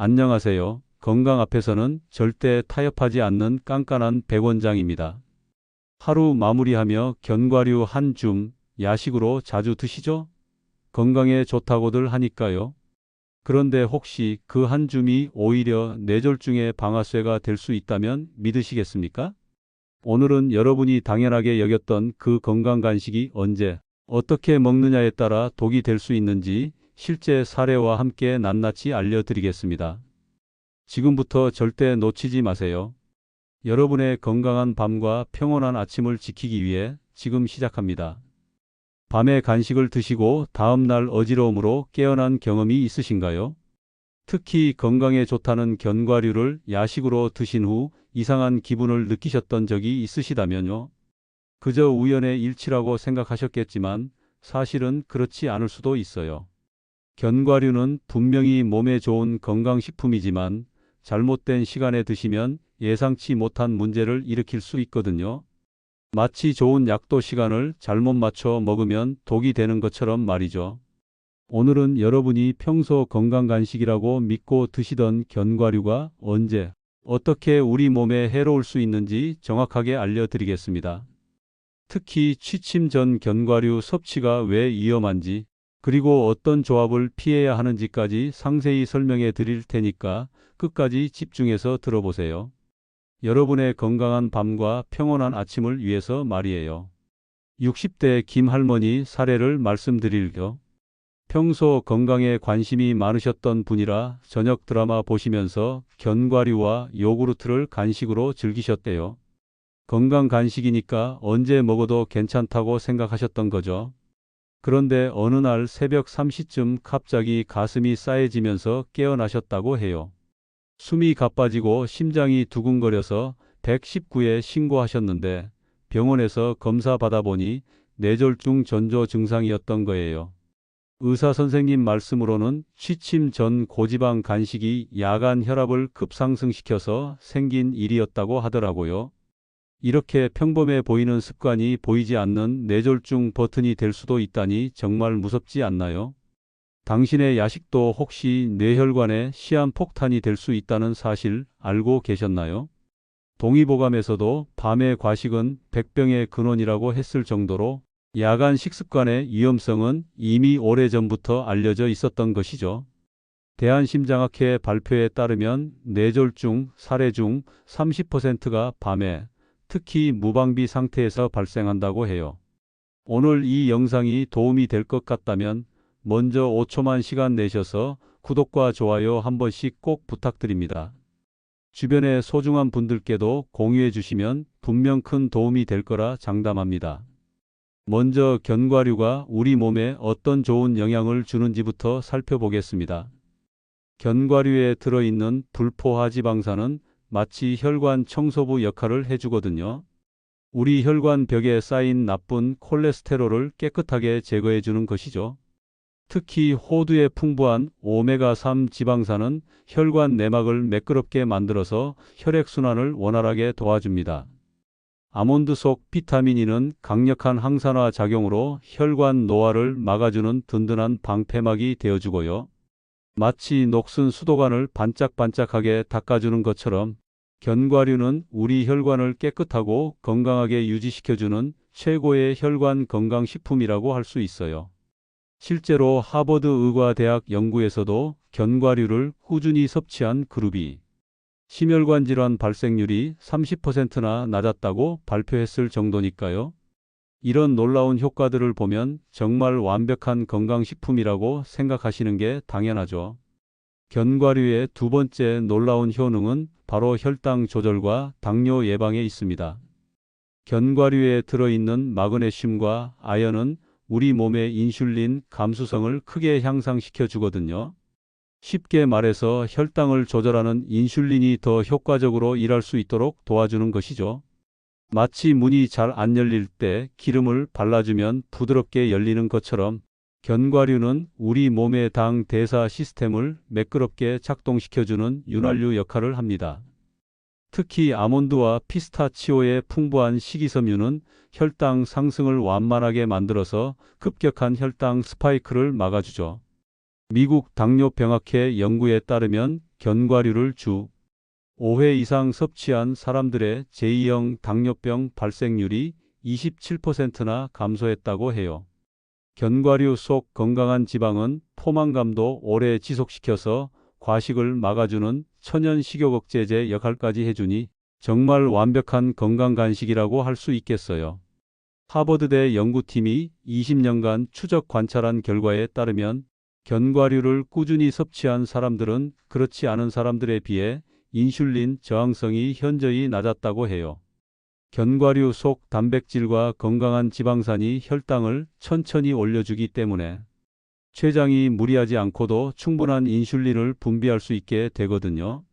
안녕하세요. 건강 앞에서는 절대 타협하지 않는 깐깐한 백원장입니다. 하루 마무리하며 견과류 한 줌 야식으로 자주 드시죠? 건강에 좋다고들 하니까요. 그런데 혹시 그 한 줌이 오히려 뇌졸중의 방아쇠가 될 수 있다면 믿으시겠습니까? 오늘은 여러분이 당연하게 여겼던 그 건강 간식이 언제, 어떻게 먹느냐에 따라 독이 될 수 있는지 실제 사례와 함께 낱낱이 알려드리겠습니다. 지금부터 절대 놓치지 마세요. 여러분의 건강한 밤과 평온한 아침을 지키기 위해 지금 시작합니다. 밤에 간식을 드시고 다음날 어지러움으로 깨어난 경험이 있으신가요? 특히 건강에 좋다는 견과류를 야식으로 드신 후 이상한 기분을 느끼셨던 적이 있으시다면요. 그저 우연의 일치라고 생각하셨겠지만 사실은 그렇지 않을 수도 있어요. 견과류는 분명히 몸에 좋은 건강식품이지만 잘못된 시간에 드시면 예상치 못한 문제를 일으킬 수 있거든요. 마치 좋은 약도 시간을 잘못 맞춰 먹으면 독이 되는 것처럼 말이죠. 오늘은 여러분이 평소 건강 간식이라고 믿고 드시던 견과류가 언제, 어떻게 우리 몸에 해로울 수 있는지 정확하게 알려드리겠습니다. 특히 취침 전 견과류 섭취가 왜 위험한지, 그리고 어떤 조합을 피해야 하는지까지 상세히 설명해 드릴 테니까 끝까지 집중해서 들어보세요. 여러분의 건강한 밤과 평온한 아침을 위해서 말이에요. 60대 김할머니 사례를 말씀드릴게요. 평소 건강에 관심이 많으셨던 분이라 저녁 드라마 보시면서 견과류와 요구르트를 간식으로 즐기셨대요. 건강 간식이니까 언제 먹어도 괜찮다고 생각하셨던 거죠. 그런데 어느 날 새벽 3시쯤 갑자기 가슴이 싸해지면서 깨어나셨다고 해요. 숨이 가빠지고 심장이 두근거려서 119에 신고하셨는데 병원에서 검사 받아보니 뇌졸중 전조 증상이었던 거예요. 의사 선생님 말씀으로는 취침 전 고지방 간식이 야간 혈압을 급상승시켜서 생긴 일이었다고 하더라고요. 이렇게 평범해 보이는 습관이 보이지 않는 뇌졸중 버튼이 될 수도 있다니 정말 무섭지 않나요? 당신의 야식도 혹시 뇌혈관에 시한폭탄이 될 수 있다는 사실 알고 계셨나요? 동의보감에서도 밤의 과식은 백병의 근원이라고 했을 정도로 야간 식습관의 위험성은 이미 오래전부터 알려져 있었던 것이죠. 대한심장학회 발표에 따르면 뇌졸중 사례 중 30%가 밤에 특히 무방비 상태에서 발생한다고 해요. 오늘 이 영상이 도움이 될 것 같다면 먼저 5초만 시간 내셔서 구독과 좋아요 한 번씩 꼭 부탁드립니다. 주변의 소중한 분들께도 공유해 주시면 분명 큰 도움이 될 거라 장담합니다. 먼저 견과류가 우리 몸에 어떤 좋은 영향을 주는지부터 살펴보겠습니다. 견과류에 들어있는 불포화지방산은 마치 혈관 청소부 역할을 해주거든요. 우리 혈관 벽에 쌓인 나쁜 콜레스테롤을 깨끗하게 제거해 주는 것이죠. 특히 호두에 풍부한 오메가3 지방산은 혈관 내막을 매끄럽게 만들어서 혈액순환을 원활하게 도와줍니다. 아몬드 속 비타민 E는 강력한 항산화 작용으로 혈관 노화를 막아주는 든든한 방패막이 되어주고요. 마치 녹슨 수도관을 반짝반짝하게 닦아주는 것처럼 견과류는 우리 혈관을 깨끗하고 건강하게 유지시켜주는 최고의 혈관 건강식품이라고 할 수 있어요. 실제로 하버드 의과대학 연구에서도 견과류를 꾸준히 섭취한 그룹이 심혈관 질환 발생률이 30%나 낮았다고 발표했을 정도니까요. 이런 놀라운 효과들을 보면 정말 완벽한 건강식품이라고 생각하시는 게 당연하죠. 견과류의 두 번째 놀라운 효능은 바로 혈당 조절과 당뇨 예방에 있습니다. 견과류에 들어있는 마그네슘과 아연은 우리 몸의 인슐린 감수성을 크게 향상시켜 주거든요. 쉽게 말해서 혈당을 조절하는 인슐린이 더 효과적으로 일할 수 있도록 도와주는 것이죠. 마치 문이 잘 안 열릴 때 기름을 발라주면 부드럽게 열리는 것처럼 견과류는 우리 몸의 당 대사 시스템을 매끄럽게 작동시켜주는 윤활유 역할을 합니다. 특히 아몬드와 피스타치오의 풍부한 식이섬유는 혈당 상승을 완만하게 만들어서 급격한 혈당 스파이크를 막아주죠. 미국 당뇨병학회 연구에 따르면 견과류를 주 5회 이상 섭취한 사람들의 제2형 당뇨병 발생률이 27%나 감소했다고 해요. 견과류 속 건강한 지방은 포만감도 오래 지속시켜서 과식을 막아주는 천연 식욕 억제제 역할까지 해주니 정말 완벽한 건강 간식이라고 할 수 있겠어요. 하버드대 연구팀이 20년간 추적 관찰한 결과에 따르면 견과류를 꾸준히 섭취한 사람들은 그렇지 않은 사람들에 비해 인슐린 저항성이 현저히 낮았다고 해요. 견과류 속 단백질과 건강한 지방산이 혈당을 천천히 올려주기 때문에 췌장이 무리하지 않고도 충분한 인슐린을 분비할 수 있게 되거든요.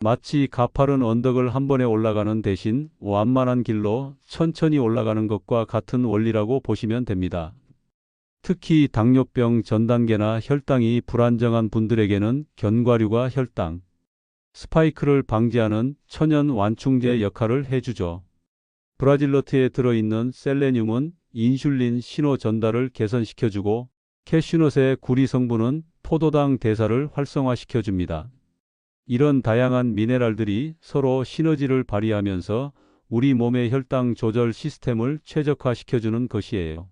마치 가파른 언덕을 한 번에 올라가는 대신 완만한 길로 천천히 올라가는 것과 같은 원리라고 보시면 됩니다. 특히 당뇨병 전 단계나 혈당이 불안정한 분들에게는 견과류가 혈당 스파이크를 방지하는 천연 완충제 역할을 해주죠. 브라질너트에 들어있는 셀레늄은 인슐린 신호 전달을 개선시켜주고 캐슈넛의 구리 성분은 포도당 대사를 활성화시켜줍니다. 이런 다양한 미네랄들이 서로 시너지를 발휘하면서 우리 몸의 혈당 조절 시스템을 최적화시켜주는 것이에요.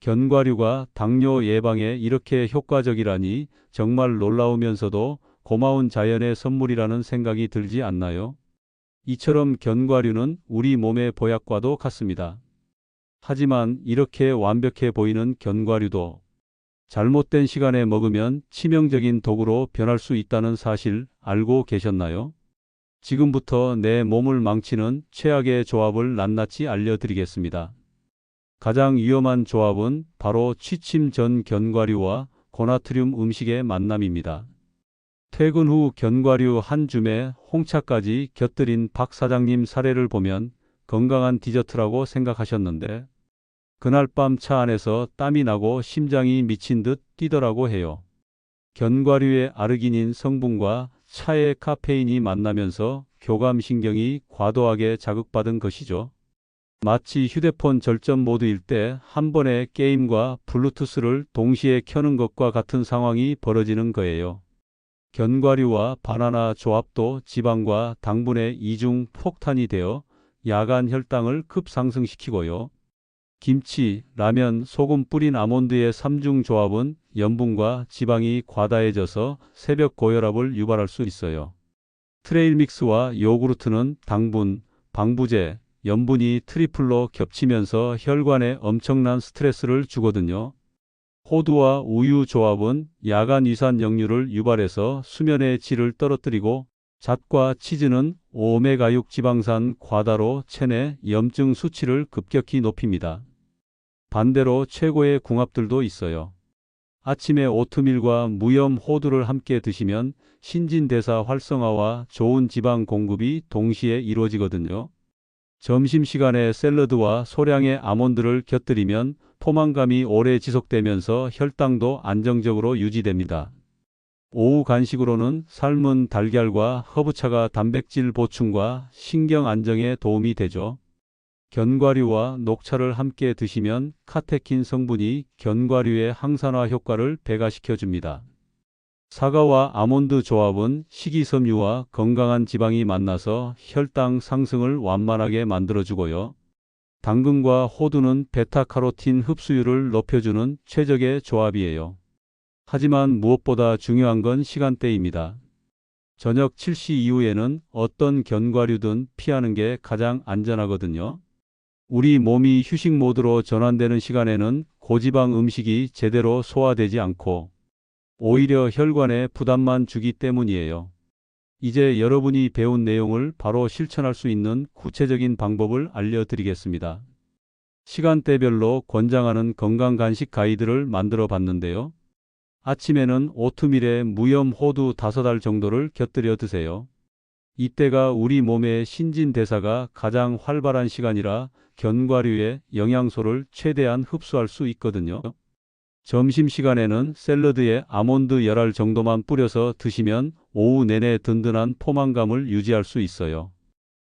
견과류가 당뇨 예방에 이렇게 효과적이라니 정말 놀라우면서도 고마운 자연의 선물이라는 생각이 들지 않나요? 이처럼 견과류는 우리 몸의 보약과도 같습니다. 하지만 이렇게 완벽해 보이는 견과류도 잘못된 시간에 먹으면 치명적인 독으로 변할 수 있다는 사실 알고 계셨나요? 지금부터 내 몸을 망치는 최악의 조합을 낱낱이 알려드리겠습니다. 가장 위험한 조합은 바로 취침 전 견과류와 고나트륨 음식의 만남입니다. 퇴근 후 견과류 한 줌에 홍차까지 곁들인 박 사장님 사례를 보면 건강한 디저트라고 생각하셨는데 그날 밤 차 안에서 땀이 나고 심장이 미친 듯 뛰더라고 해요. 견과류의 아르기닌 성분과 차의 카페인이 만나면서 교감신경이 과도하게 자극받은 것이죠. 마치 휴대폰 절전 모드일 때 한 번에 게임과 블루투스를 동시에 켜는 것과 같은 상황이 벌어지는 거예요. 견과류와 바나나 조합도 지방과 당분의 이중 폭탄이 되어 야간 혈당을 급상승시키고요. 김치, 라면, 소금 뿌린 아몬드의 3중 조합은 염분과 지방이 과다해져서 새벽 고혈압을 유발할 수 있어요. 트레일 믹스와 요구르트는 당분, 방부제, 염분이 트리플로 겹치면서 혈관에 엄청난 스트레스를 주거든요. 호두와 우유 조합은 야간 위산 역류를 유발해서 수면의 질을 떨어뜨리고 잣과 치즈는 오메가6 지방산 과다로 체내 염증 수치를 급격히 높입니다. 반대로 최고의 궁합들도 있어요. 아침에 오트밀과 무염 호두를 함께 드시면 신진대사 활성화와 좋은 지방 공급이 동시에 이루어지거든요. 점심시간에 샐러드와 소량의 아몬드를 곁들이면 포만감이 오래 지속되면서 혈당도 안정적으로 유지됩니다. 오후 간식으로는 삶은 달걀과 허브차가 단백질 보충과 신경 안정에 도움이 되죠. 견과류와 녹차를 함께 드시면 카테킨 성분이 견과류의 항산화 효과를 배가시켜 줍니다. 사과와 아몬드 조합은 식이섬유와 건강한 지방이 만나서 혈당 상승을 완만하게 만들어주고요. 당근과 호두는 베타카로틴 흡수율을 높여주는 최적의 조합이에요. 하지만 무엇보다 중요한 건 시간대입니다. 저녁 7시 이후에는 어떤 견과류든 피하는 게 가장 안전하거든요. 우리 몸이 휴식 모드로 전환되는 시간에는 고지방 음식이 제대로 소화되지 않고 오히려 혈관에 부담만 주기 때문이에요. 이제 여러분이 배운 내용을 바로 실천할 수 있는 구체적인 방법을 알려드리겠습니다. 시간대별로 권장하는 건강 간식 가이드를 만들어 봤는데요. 아침에는 오트밀에 무염 호두 5알 정도를 곁들여 드세요. 이때가 우리 몸의 신진대사가 가장 활발한 시간이라 견과류의 영양소를 최대한 흡수할 수 있거든요. 점심시간에는 샐러드에 아몬드 열알 정도만 뿌려서 드시면 오후 내내 든든한 포만감을 유지할 수 있어요.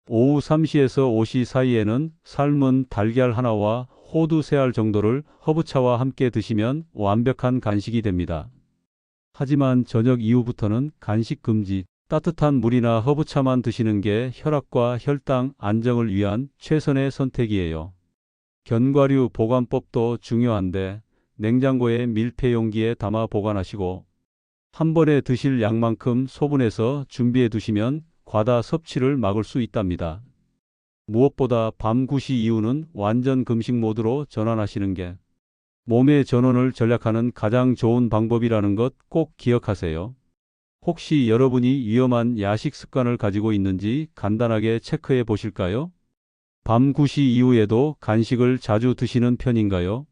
오후 3시에서 5시 사이에는 삶은 달걀 하나와 호두 세 알 정도를 허브차와 함께 드시면 완벽한 간식이 됩니다. 하지만 저녁 이후부터는 간식 금지, 따뜻한 물이나 허브차만 드시는 게 혈압과 혈당 안정을 위한 최선의 선택이에요. 견과류 보관법도 중요한데 냉장고에 밀폐 용기에 담아 보관하시고 한 번에 드실 양만큼 소분해서 준비해 두시면 과다 섭취를 막을 수 있답니다. 무엇보다 밤 9시 이후는 완전 금식 모드로 전환하시는 게 몸의 전원을 전략하는 가장 좋은 방법이라는 것 꼭 기억하세요. 혹시 여러분이 위험한 야식 습관을 가지고 있는지 간단하게 체크해 보실까요? 밤 9시 이후에도 간식을 자주 드시는 편인가요?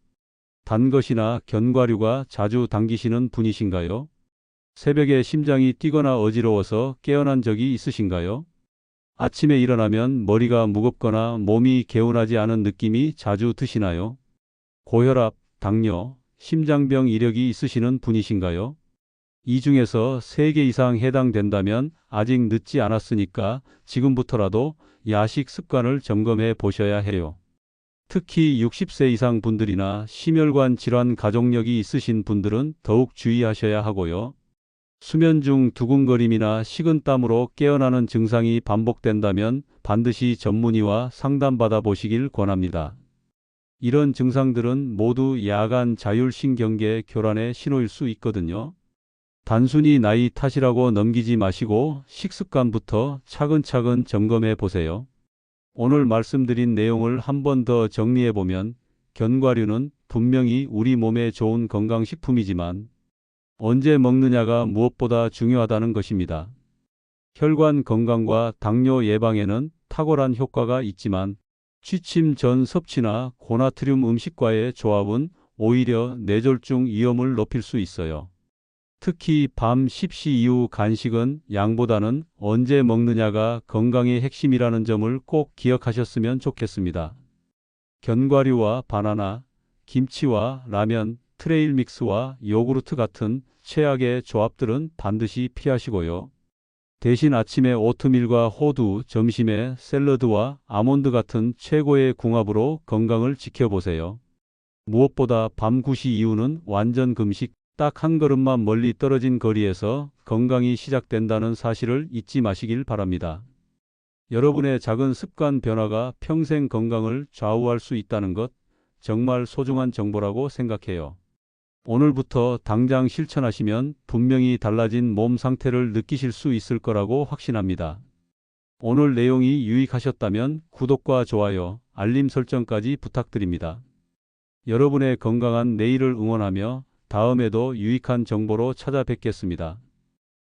단 것이나 견과류가 자주 당기시는 분이신가요? 새벽에 심장이 뛰거나 어지러워서 깨어난 적이 있으신가요? 아침에 일어나면 머리가 무겁거나 몸이 개운하지 않은 느낌이 자주 드시나요? 고혈압, 당뇨, 심장병 이력이 있으시는 분이신가요? 이 중에서 3개 이상 해당된다면 아직 늦지 않았으니까 지금부터라도 야식 습관을 점검해 보셔야 해요. 특히 60세 이상 분들이나 심혈관 질환 가족력이 있으신 분들은 더욱 주의하셔야 하고요. 수면 중 두근거림이나 식은땀으로 깨어나는 증상이 반복된다면 반드시 전문의와 상담받아 보시길 권합니다. 이런 증상들은 모두 야간 자율신경계 교란의 신호일 수 있거든요. 단순히 나이 탓이라고 넘기지 마시고 식습관부터 차근차근 점검해 보세요. 오늘 말씀드린 내용을 한 번 더 정리해 보면 견과류는 분명히 우리 몸에 좋은 건강식품이지만 언제 먹느냐가 무엇보다 중요하다는 것입니다. 혈관 건강과 당뇨 예방에는 탁월한 효과가 있지만 취침 전 섭취나 고나트륨 음식과의 조합은 오히려 뇌졸중 위험을 높일 수 있어요. 특히 밤 10시 이후 간식은 양보다는 언제 먹느냐가 건강의 핵심이라는 점을 꼭 기억하셨으면 좋겠습니다. 견과류와 바나나, 김치와 라면, 트레일 믹스와 요구르트 같은 최악의 조합들은 반드시 피하시고요. 대신 아침에 오트밀과 호두, 점심에 샐러드와 아몬드 같은 최고의 궁합으로 건강을 지켜보세요. 무엇보다 밤 9시 이후는 완전 금식, 딱 한 걸음만 멀리 떨어진 거리에서 건강이 시작된다는 사실을 잊지 마시길 바랍니다. 여러분의 작은 습관 변화가 평생 건강을 좌우할 수 있다는 것 정말 소중한 정보라고 생각해요. 오늘부터 당장 실천하시면 분명히 달라진 몸 상태를 느끼실 수 있을 거라고 확신합니다. 오늘 내용이 유익하셨다면 구독과 좋아요, 알림 설정까지 부탁드립니다. 여러분의 건강한 내일을 응원하며 다음에도 유익한 정보로 찾아뵙겠습니다.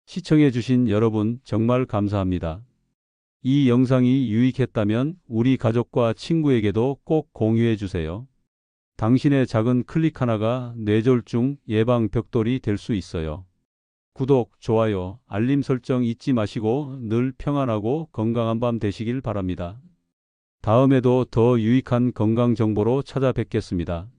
시청해주신 여러분 정말 감사합니다. 이 영상이 유익했다면 우리 가족과 친구에게도 꼭 공유해주세요. 당신의 작은 클릭 하나가 뇌졸중 예방 벽돌이 될 수 있어요. 구독, 좋아요, 알림 설정 잊지 마시고 늘 평안하고 건강한 밤 되시길 바랍니다. 다음에도 더 유익한 건강 정보로 찾아뵙겠습니다.